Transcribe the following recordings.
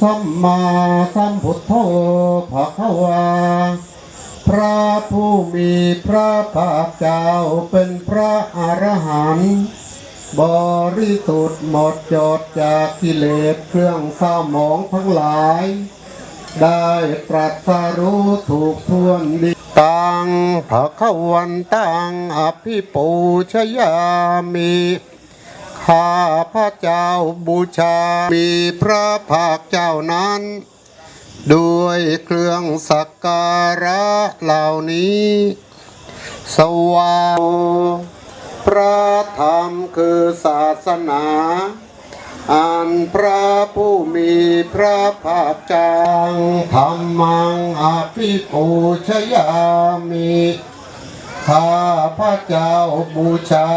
สัมมาสัมพุทโธภะคะวาพระผู้มีพระภาคเจ้าเป็นพระอรหันต์บริสุทธิ์หมดจดจากกิเลสเครื่องเศร้าหมองทั้งหลาย ได้ตรัสรู้ถูกทวนดีตังภะคะวันตังอภิปูชยามิ ข้าพระเจ้าบูชา มีพระภาคเจ้านั้น ด้วยเครื่องสักการะเหล่านี้ สวาพระธรรมคือศาสนาอันพระผู้มีพระภาคเจ้าธรรมังอภิปูชยามิข้าพระเจ้าบูชา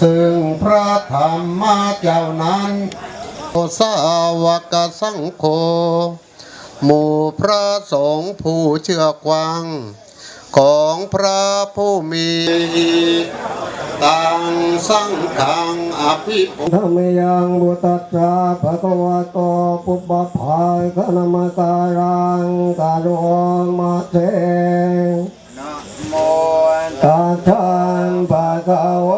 ซึ่งพระธรรมเจ้านั้นโอสาวกสังโฆหมู่พระสงฆ์ผู้เชื่อกวัง ของพระผู้มีตังสังฆังอภิปุธรรมยังบุตัสสะภะคะวะโตปุปปะภาคณมการังกาโรมาเตนะโมตาทังภะคะวะโ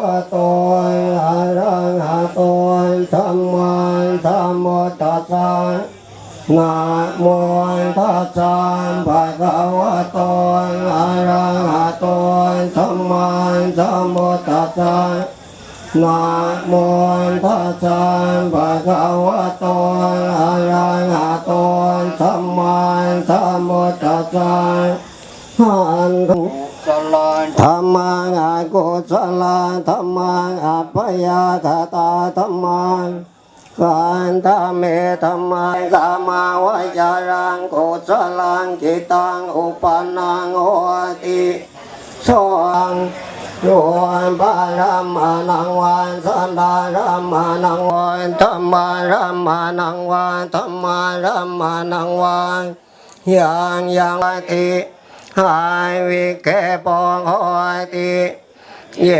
ตอะ ธัมมังธัมโมตัสสะนะโมตัสสะภะคะวะโตอะระหะโตธัมมังธัมโมตัสสะนะโมตัสสะภะคะวะโตอะระหะโตสัมมาสัมพุทธัสสะหันตุ สลานธรรมังอากุศลธรรมังอัปยาคตาธรรมังกันธเมธรรมังกามาวจารังกุศลังจิตังอุปนังโหติสวังโยนบารัมมานังวันสันดารัมมานังวันธรรมารัมมานังวันธรรมารัมมานังวันยังยังติ หายวิเกปองหอยติเย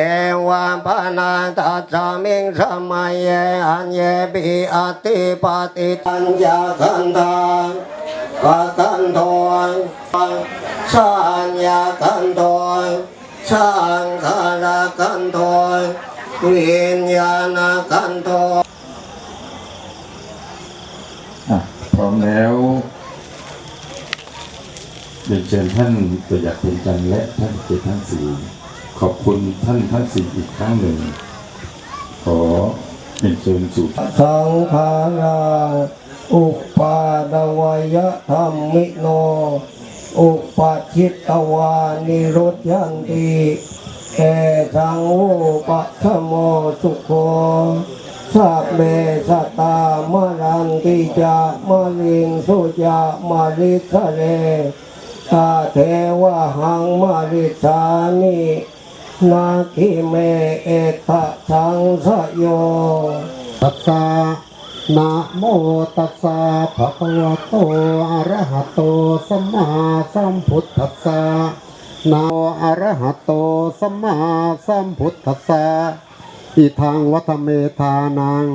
วะปานาตัสสามิงสมัยเยอันเยปิอติปติตัญญาคันธาปะกันโทสัญญาคันโทสังขารกันโทวิญญาณกันโทอะพร้อมแล้ว เรียนเชิญท่านตัวอยากเป็นจันและท่านเจท่านสี่ขอบคุณท่านทั้งสี่อีกครั้งหนึ่ง ขอเรียนเชิญสู่สังขาราอุปาดวยะธรรมิโน อุปาชิตตวานิโรธยันติเอสังโอปะขโมสุโคสัพเมสตามารันติจามาริงสุจามาริสเร ตาเทวหังมาริสานินาคิเมเอตะสังสยโยตัสสะนะโมตัสสะภะคะวะโตอะระหะโตสัมมาสัมพุทธัสสะนะโมอะระหะโตสัมมาสัมพุทธัสสะอิทังวัฒเมธานัง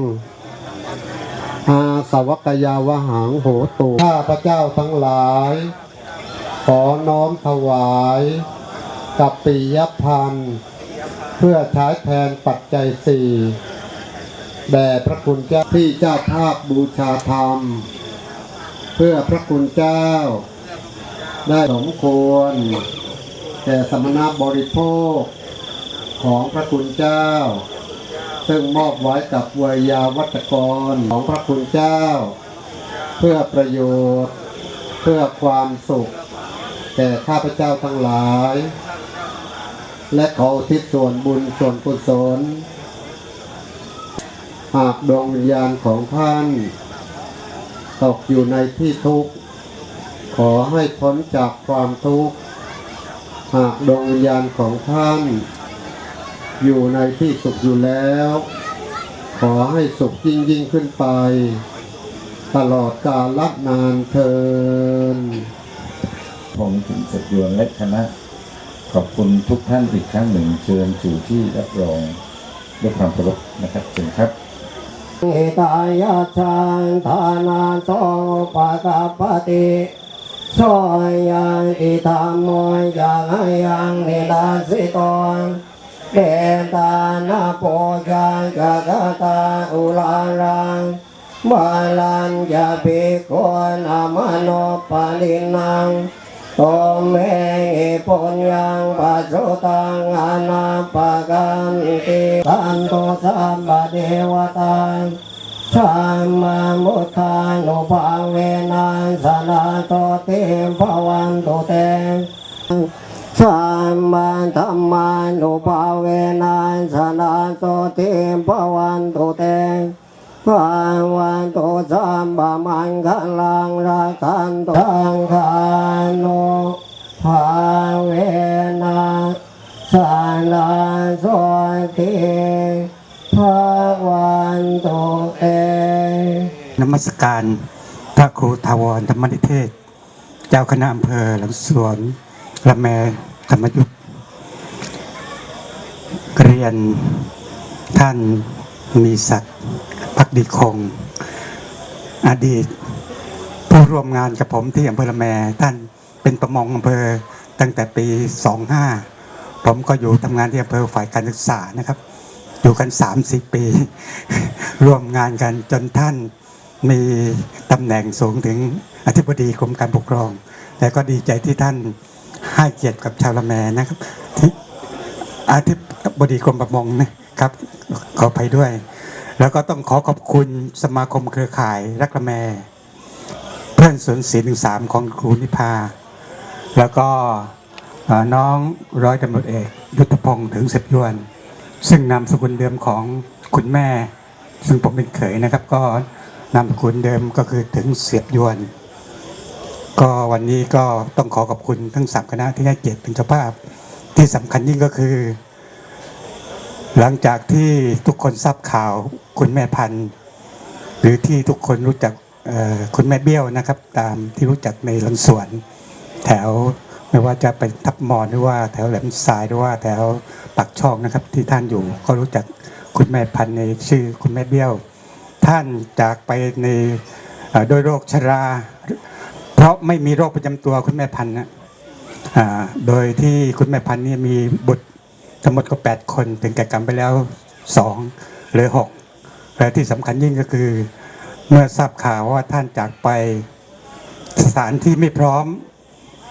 อาสวัคยาวหังโหตุข้าพระเจ้าทั้งหลาย ขอน้อมถวายกับปิยพันธ์เพื่อใช้แทนปัจจัยสี่แด่พระคุณเจ้าที่เจ้าภาพบูชาธรรม เพื่อพระคุณเจ้า ได้สมควรแก่สมณบริโภคของพระคุณเจ้า ซึ่งมอบไว้กับเวยาวัจกรของพระคุณเจ้า เพื่อประโยชน์ เพื่อความสุข แก่ข้าพเจ้าทั้งหลาย และขอทิศส่วนบุญส่วนกุศล หากดวงวิญญาณของท่าน ตกอยู่ในที่ทุกข์ ขอให้พ้นจากความทุกข์ หากดวงวิญญาณของท่าน อยู่ในที่สุขอยู่แล้ว ขอให้สุขยิ่งยิ่งขึ้นไป ตลอดกาลนานเทิน ผมถึงสดยวงและคณะ ขอบคุณทุกท่านอีกครั้งหนึ่งเชิญสู่ที่รับรองด้วยความเคารพนะครับเชิญครับอิตายาชังทานาโตปะกะปะติโชยังอิธรรมโมยังยังนิลาสิโตเดตานาโปยังกะกะตาอุลารังบาลัญญาภิกขนามโนปาลินัง โตเมหิปุญญังปัสสุตังอนาปกันติตันโตสัมบเดวตาสัมมามุทานุภาเวนัสสนาโตเตภวันโตเตสัมมาธรรมานุภาเวนัสสนาโตเตภวันโตเต ภาวันโตสัมบมังคลังรักันตสังขานุภาเวนะสานาโสติภาวันโตเตนมัสการพระครูทาวรธรรมนิเทศ เจ้าคณะอำเภอหลังสวนละแมธรรมยุทธเรียนท่านมีศักดิ์ พักดีคง อดีต ผู้ร่วมงานกับผมที่อำเภอละแม ท่านเป็นประมงอำเภอตั้งแต่ปี 25 ผมก็อยู่ทำงานที่อำเภอฝ่ายการศึกษานะครับ อยู่กัน 30 ปี ร่วมงานกันจนท่านมีตำแหน่งสูงถึงอธิบดีกรมการปกครอง แต่ก็ดีใจที่ท่านให้เกียรติกับชาวละแมนะครับที่อธิบดีกรมประมงนะครับ ขอไปด้วย แล้วก็ต้องขอขอบคุณสมาคมเครือข่ายรักละแม เพื่อนสวนศรีหนึ่งสามของครูนิพา แล้วก็น้องร้อยตำรวจเอกยุทธพงศ์ถึงเสพยวน ซึ่งนามสกุลเดิมของคุณแม่ ซึ่งผมเป็นเขยนะครับ ก็นามสกุลเดิมก็คือถึงเสียบยวน ก็วันนี้ก็ต้องขอขอบคุณทั้งสามคณะที่ให้เกียรติเป็นเจ้าภาพที่สำคัญยิ่งก็คือ หลังจากที่ทุกคนทราบข่าวคุณแม่พันธ์หรือที่ทุกคนรู้จักคุณแม่เบี้ยวนะครับ ตามที่รู้จักในลังสวน แถวไม่ว่าจะเป็นทับมอนหรือว่าแถวแหลมทรายหรือว่าแถวปักช่องนะครับ ที่ท่านอยู่ก็รู้จักคุณแม่พันธ์ในชื่อคุณแม่เบี้ยว ท่านจากไปในเอ่อด้วยโรคชรา เพราะไม่มีโรคประจำตัวคุณแม่พันธ์นะโดยที่คุณแม่พันธ์นี่มีบุตร ทั้งหมดก็8คนถึงแก่กรรมไปแล้ว2หรือ6และที่สำคัญยิ่งก็คือ เมื่อทราบข่าวว่าท่านจากไปสถานที่ไม่พร้อม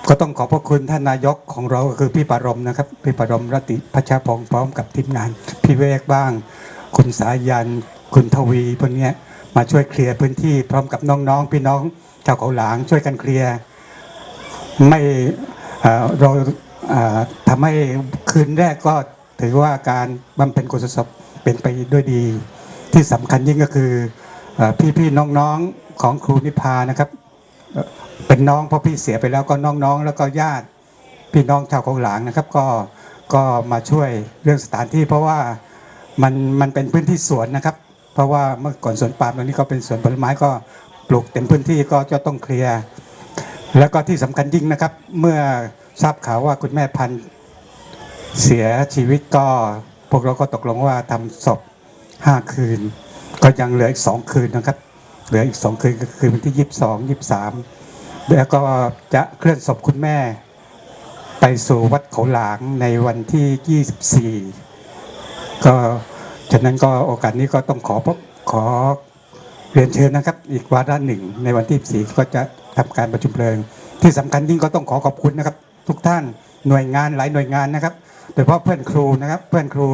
ก็ต้องขอบพระคุณท่านนายกของเราก็คือพี่ปารมนะครับ พี่ปารมรติพัชรพงศ์พร้อมกับทีมงาน พี่เวกบ้าง คุณสายัน คุณทวีพวกนี้มาช่วยเคลียร์พื้นที่พร้อมกับน้องๆ พี่น้องชาวเขาหลางช่วยกันเคลียร์ไม่เรา ทำให้คืนแรกก็ถือว่าการบำเพ็ญกุศลศพเป็นไปด้วยดี ที่สำคัญยิ่งก็คืออ่พี่ๆน้องๆของครูนิพานะครับ เป็นน้องเพราะพี่เสียไปแล้วก็น้องๆ แล้วก็ญาติพี่น้องชาวเขาหลางนะครับก็ก็มาช่วยเรื่องสถานที่ เพราะว่ามันมันเป็นพื้นที่สวนนะครับ เพราะว่าเมื่อก่อนสวนปาล์มตรงนี้ก็เป็นสวนผลไม้ก็ปลูกเต็มพื้นที่ก็จะต้องเคลียร์แล้วก็ที่สำคัญยิ่งนะครับ เมื่อ ทราบข่าวว่าคุณแม่พันธ์เสียชีวิตก็พวกเราก็ตกลงว่าทำศพห้าคืน ก็ยังเหลืออีกสองคืนนะครับ เหลืออีกสองคืนก็คือวันที่ยี่สิบสองยี่สิบสามแล้วก็จะเคลื่อนศพคุณแม่ ไปสู่วัดเขาหลางในวันที่ยี่สิบสี่ก็ฉะนั้นก็โอกาสนี้ก็ต้องขอพบขอเรียนเชิญนะครับ อีกวาระหนึ่งในวันที่สี่ก็จะทำการประชุมเพลิง ที่สำคัญยิ่งก็ต้องขอขอบคุณนะครับ ทุกท่านหน่วยงานหลายหน่วยงานนะครับโดยเฉพาะเพื่อนครูนะครับ เพื่อนครู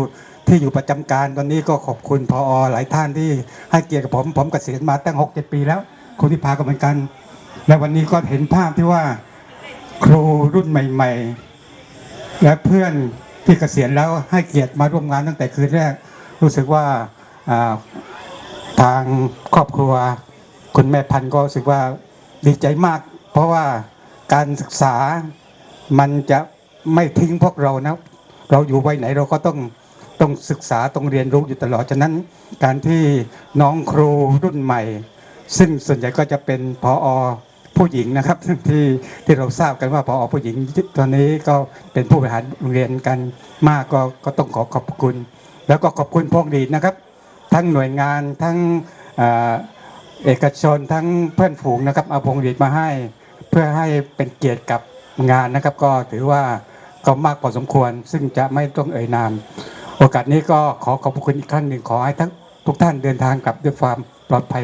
ที่อยู่ประจำการตอนนี้ก็ขอบคุณพออหลายท่านที่ให้เกียรติกับผมผมเกษียณมาตั้งหกเจ็ดปีแล้วครูที่พาก็เหมือนกัน และวันนี้ก็เห็นภาพที่ว่าครูรุ่นใหม่ ๆ และเพื่อนที่เกษียณแล้วให้เกียรติมาร่วมงานตั้งแต่คืนแรก รู้สึกว่าทางครอบครัว คุณแม่พันธ์ก็รู้สึกว่าดีใจมาก เพราะว่าการศึกษา มันจะไม่ทิ้งพวกเรานะ เราอยู่ไวัยไหนเราก็ต้องต้องศึกษาต้องเรียนรู้อยู่ตลอดฉะนั้น การที่น้องครูรุ่นใหม่ ซึ่งส่วนใหญ่ก็จะเป็นพออผู้หญิงนะครับที่ที่เราทราบกันว่าพออผู้หญิงตอนนี้ก็เป็นผู้บริหารโรงเรียนกันมากก็ก็ต้องขอขอบคุณ แล้วก็ขอบคุณพวงดีนะครับ ทั้งหน่วยงานทั้งเอ่อเอกชนทั้งเพื่อนฝูงนะครับเอาพวงหรีมาให้ เพื่อให้เป็นเกียรติกับ งานนะครับ ก็ถือว่าก็มากพอสมควร ซึ่งจะไม่ต้องเอ่ยนาม โอกาสนี้ก็ขอขอบคุณอีกครั้งหนึ่งขอให้ทั้งทุกท่านเดินทางกลับด้วยความปลอดภัย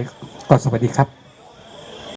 ก็สวัสดีครับ